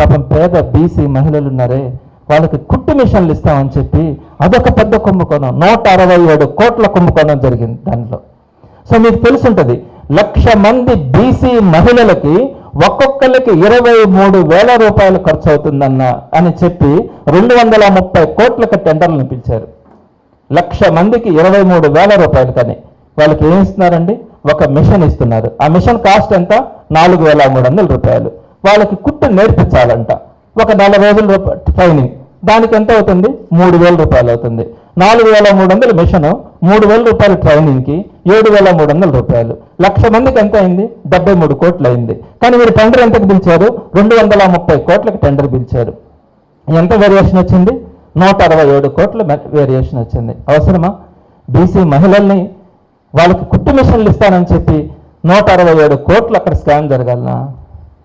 పాపం పేద బీసీ మహిళలు ఉన్నారే వాళ్ళకి కుట్టు మిషన్లు ఇస్తామని చెప్పి అదొక పెద్ద కుంభకోణం. నూట అరవై ఏడు కోట్ల కుంభకోణం జరిగింది దానిలో సో మీకు తెలుసుంటుంది లక్ష మంది బీసీ మహిళలకి ఒక్కొక్కరికి ఇరవై మూడు వేల రూపాయలు ఖర్చు అవుతుందన్న అని చెప్పి రెండు వందల ముప్పై కోట్లకు టెండర్లను పిలిచారు. లక్ష మందికి ఇరవై మూడు వేల రూపాయలు కానీ. వాళ్ళకి ఏం ఇస్తున్నారండి? ఒక మిషన్ ఇస్తున్నారు. ఆ మిషన్ కాస్ట్ ఎంత? నాలుగు వేల మూడు వందల రూపాయలు. వాళ్ళకి కుట్టు నేర్పించాలంట. ఒక నలభై రోజుల రూపాయలు ట్రైనింగ్ దానికి ఎంత అవుతుంది? మూడు వేల రూపాయలు అవుతుంది. నాలుగు వేల మూడు వందల మిషన్ మూడు వేల రూపాయల ట్రైనింగ్కి ఏడు వేల మూడు వందల రూపాయలు. లక్ష మందికి ఎంత అయింది? డెబ్బై మూడు కోట్లు అయింది. కానీ మీరు టెండర్ ఎంతకు పిలిచారు? రెండు వందల ముప్పై కోట్లకు టెండర్ పిలిచారు. ఎంత వేరియేషన్ వచ్చింది? నూట అరవై ఏడు కోట్ల వేరియేషన్ వచ్చింది. అవసరమా? బీసీ మహిళల్ని వాళ్ళకి కుట్టు మిషన్లు ఇస్తానని చెప్పి నూట అరవై ఏడు కోట్లు అక్కడ స్కామ్ జరగాలనా?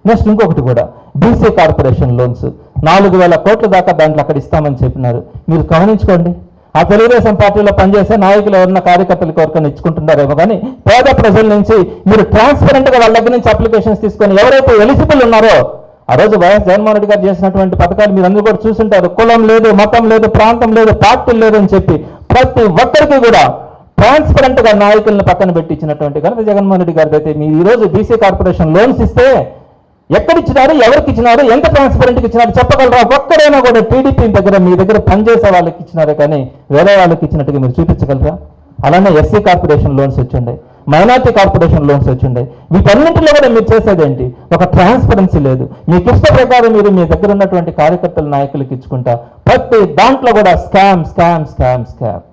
నెక్స్ట్ ఇంకొకటి కూడా బీసీ కార్పొరేషన్ లోన్స్ నాలుగు వేల కోట్ల దాకా దాంట్లో అక్కడ ఇస్తామని చెప్పినారు. మీరు గమనించుకోండి. ఆ తెలుగుదేశం పార్టీలో పనిచేసే నాయకులు ఎవరన్నా కార్యకర్తలకు ఎవరికైనా ఇచ్చుకుంటున్నారేమో కానీ పేద ప్రజల నుంచి మీరు ట్రాన్స్పరెంట్గా వాళ్ళ దగ్గర నుంచి అప్లికేషన్స్ తీసుకొని ఎవరైతే ఎలిజిబుల్ ఉన్నారో ఆ రోజు వైఎస్ జగన్మోహన్ రెడ్డి గారు చేసినటువంటి పథకాలు మీరు అందరూ కూడా చూసుంటారు. కులం లేదు మతం లేదు ప్రాంతం లేదు పార్టీ లేదు అని చెప్పి ప్రతి ఒక్కరికి కూడా ట్రాన్స్పరెంట్గా నాయకులను పక్కన పెట్టించినటువంటి కనుక ఘనత జగన్మోహన్ రెడ్డి గారి అయితే మీరు ఈరోజు బీసీ కార్పొరేషన్ లోన్స్ ఇస్తే ఎక్కడిచ్చినారు ఎవరికి ఇచ్చినారు ఎంత ట్రాన్స్పరెంట్కి ఇచ్చినారు చెప్పగలరా? ఒక్కడైనా కూడా టీడీపీ దగ్గర మీ దగ్గర పనిచేసే వాళ్ళకి ఇచ్చినారే కానీ వేరే వాళ్ళకి ఇచ్చినట్టుగా మీరు చూపించగలరా? అలానే ఎస్సీ కార్పొరేషన్ లోన్స్ వచ్చిండే మైనార్టీ కార్పొరేషన్ లోన్స్ వచ్చిండే. వీటన్నింటిలో కూడా మీరు చేసేదేంటి? ఒక ట్రాన్స్పరెన్సీ లేదు. మీకు ఇష్ట ప్రకారం మీరు మీ దగ్గర ఉన్నటువంటి కార్యకర్తల నాయకులకు ఇచ్చుకుంటా ప్రతి దాంట్లో కూడా స్కామ్ స్కామ్ స్కామ్ స్కామ్